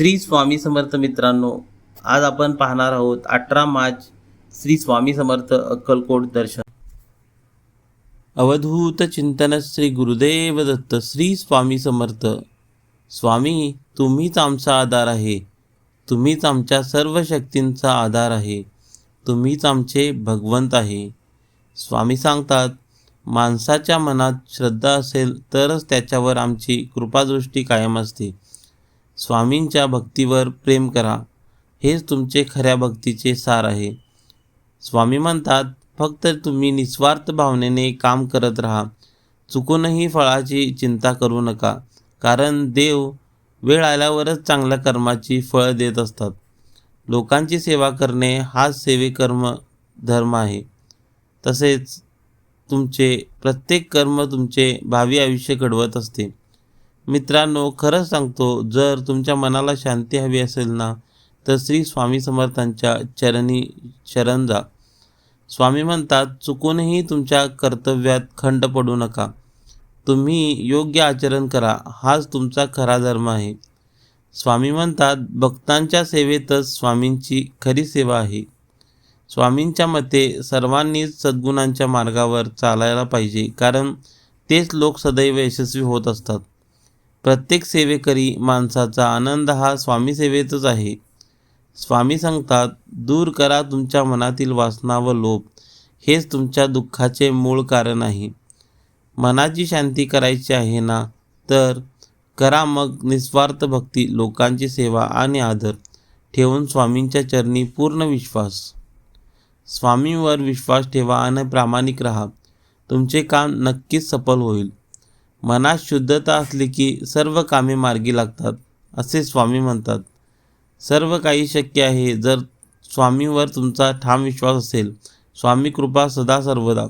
श्री स्वामी समर्थ मित्रांनो आज आपण पाहणार आहोत अठरा मार्च श्री स्वामी समर्थ अक्कलकोट दर्शन. अवधूत चिंतन श्री गुरुदेव दत्त श्री स्वामी समर्थ. स्वामी तुम्हीच आमचा आधार आहे. तुम्हीच आमच्या सर्व शक्तींचा आधार आहे. तुम्हीच आमचे भगवंत आहे. स्वामी सांगतात माणसाच्या मनात श्रद्धा असेल तरच त्याच्यावर आमची कृपादृष्टी कायम असते. स्वामींच्या भक्तीवर प्रेम करा. हेच तुमचे खऱ्या भक्तीचे सार आहे. स्वामी म्हणतात फक्त तुम्ही निस्वार्थ भावनेने काम करत राहा. चुकूनही फळाची चिंता करू नका कारण देव वेळ आल्यावरच चांगल्या कर्माची फळं देत असतात. लोकांची सेवा करणे हाच सेवेकर्म धर्म आहे. तसेच तुमचे प्रत्येक कर्म तुमचे भावी आयुष्य घडवत असते. मित्रांनो खरंच सांगतो जर तुमच्या मनाला शांती हवी असेल ना तर श्री स्वामी समर्थांच्या चरणी शरण जा. स्वामी म्हणतात चुकूनही तुमच्या कर्तव्यात खंड पडू नका. तुम्ही योग्य आचरण करा हाच तुमचा खरा धर्म आहे. स्वामी म्हणतात भक्तांच्या सेवेतच स्वामींची खरी सेवा आहे. स्वामींच्या मते सर्वांनीच सद्गुणांच्या मार्गावर चालायला पाहिजे कारण तेच लोक सदैव यशस्वी होत असतात. प्रत्येक सेवेकरी माणसाचा आनंद हा स्वामी सेवेतच आहे. स्वामी सांगतात दूर करा तुमच्या मनातील वासना व लोभ. हेच तुमच्या दुःखाचे मूळ कारण आहे. मनाची शांती करायची आहे ना? तर करा मग निस्वार्थ भक्ती लोकांची सेवा आणि आदर. ठेवून स्वामींच्या चरणी पूर्ण विश्वास. स्वामींवर विश्वास ठेवा आणि प्रामाणिक राहा. तुमचे काम नक्कीच सफल होईल. मनात शुद्धता असली की सर्व कामे मार्गी लागतात असे स्वामी म्हणतात. सर्व काही शक्य आहे. जर स्वामींवर तुमचा ठाम विश्वास असेल स्वामी कृपा सदा सर्वदा.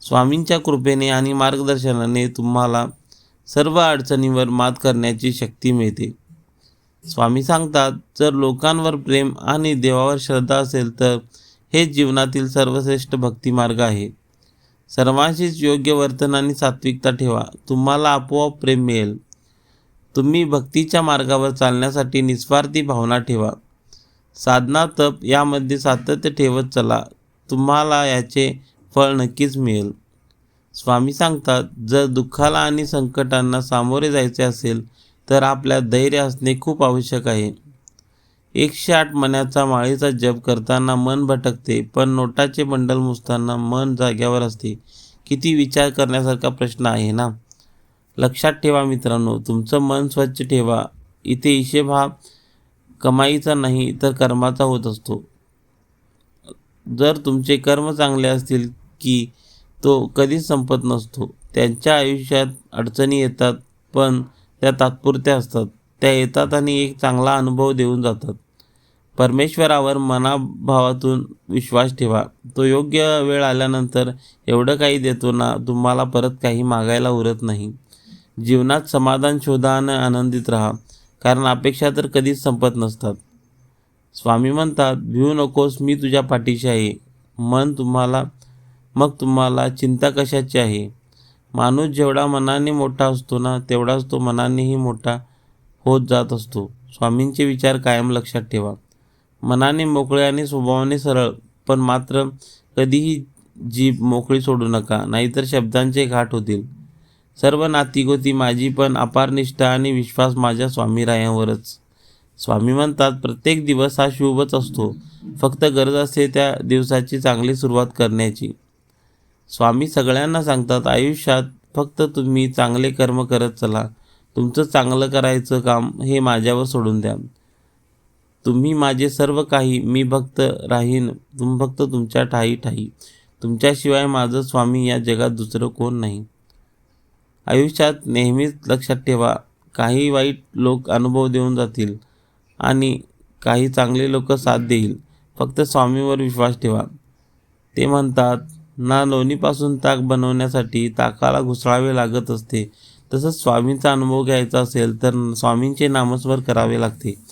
स्वामींच्या कृपेने आणि मार्गदर्शनाने तुम्हाला सर्व अडचणींवर मात करण्याची शक्ती मिळते. स्वामी सांगतात जर लोकांवर प्रेम आणि देवावर श्रद्धा असेल तर हे जीवनातील सर्वश्रेष्ठ भक्तिमार्ग आहे. सर्वांशीच योग्य वर्तन आणि सात्विकता ठेवा. तुम्हाला आपोआप प्रेम मिळेल. तुम्ही भक्तीच्या मार्गावर चालण्यासाठी निस्वार्थी भावना ठेवा. साधना तप यामध्ये सातत्य ठेवत चला. तुम्हाला याचे फळ नक्कीच मिळेल. स्वामी सांगतात जर दुःखाला आणि संकटांना सामोरे जायचे असेल तर आपल्या धैर्य असणे खूप आवश्यक आहे. एकशे आठ मण्याचा माळीचा जप करताना मन भटकते पण नोटाचे बंडल मुसताना मन जाग्यावर असते. किती विचार करण्यासारखा प्रश्न आहे ना? लक्षात ठेवा मित्रांनो तुमचं मन स्वच्छ ठेवा. इथे हिशेब हा कमाईचा नाही तर कर्माचा होत असतो. जर तुमचे कर्म चांगले असतील की तो कधीच संपत नसतो. त्यांच्या आयुष्यात अडचणी येतात पण त्या तात्पुरत्या असतात. त्या येतात आणि एक चांगला अनुभव देऊन जातात. परमेश्वरावर मनाभावातून विश्वास ठेवा. तो योग्य वेळ आल्यानंतर एवढं काही देतो ना तुम्हाला परत काही मागायला उरत नाही. जीवनात समाधान शोधा आणि आनंदित राहा कारण अपेक्षा तर कधीच संपत नसतात. स्वामी म्हणतात भिवू नकोस मी तुझ्या पाठीशी आहे. मन तुम्हाला मग तुम्हाला चिंता कशाची आहे? माणूस जेवढा मनाने मोठा असतो ना तेवढाच तो मनानेही मोठा होत जात असतो. स्वामींचे विचार कायम लक्षात ठेवा. मनाने मोकळे आणि स्वभावाने सरळ पण मात्र कधीही जीभ मोकळी सोडू नका नाहीतर शब्दांचे घाट होतील. सर्व नातीगोती माझी पण अपार निष्ठा आणि विश्वास माझ्या स्वामीरायांवरच स्वामी म्हणतात प्रत्येक दिवस हा शुभच असतो. फक्त गरज असते त्या दिवसाची चांगली सुरुवात करण्याची. स्वामी सगळ्यांना सांगतात आयुष्यात फक्त तुम्ही चांगले कर्म करत चला. तुमचं चांगलं करायचं काम हे माझ्यावर सोडून द्या. तुम्ही माझे सर्व काही मी भक्त राहीन तुम फक्त तुमच्या ठाई ठाई. तुमच्याशिवाय माझं स्वामी या जगात दुसरं कोण नाही. आयुष्यात नेहमीच लक्षात ठेवा काही वाईट लोक अनुभव देऊन जातील आणि काही चांगले लोक साथ देईल. फक्त स्वामीवर विश्वास ठेवा. ते म्हणतात ना लोणीपासून ताक बनवण्यासाठी ताकाला घुसळावे लागत असते. तसंच स्वामींचा अनुभव घ्यायचा असेल तर स्वामींचे नामस्वर करावे लागते.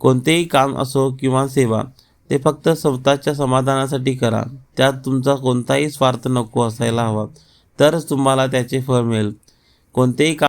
कोणतेही काम असो किंवा सेवा ते फक्त स्वतःच्या समाधानासाठी करा. त्यात तुमचा कोणताही स्वार्थ नको असायला हवा. तरच तुम्हाला त्याचे फळ मिळेल. कोणतेही काम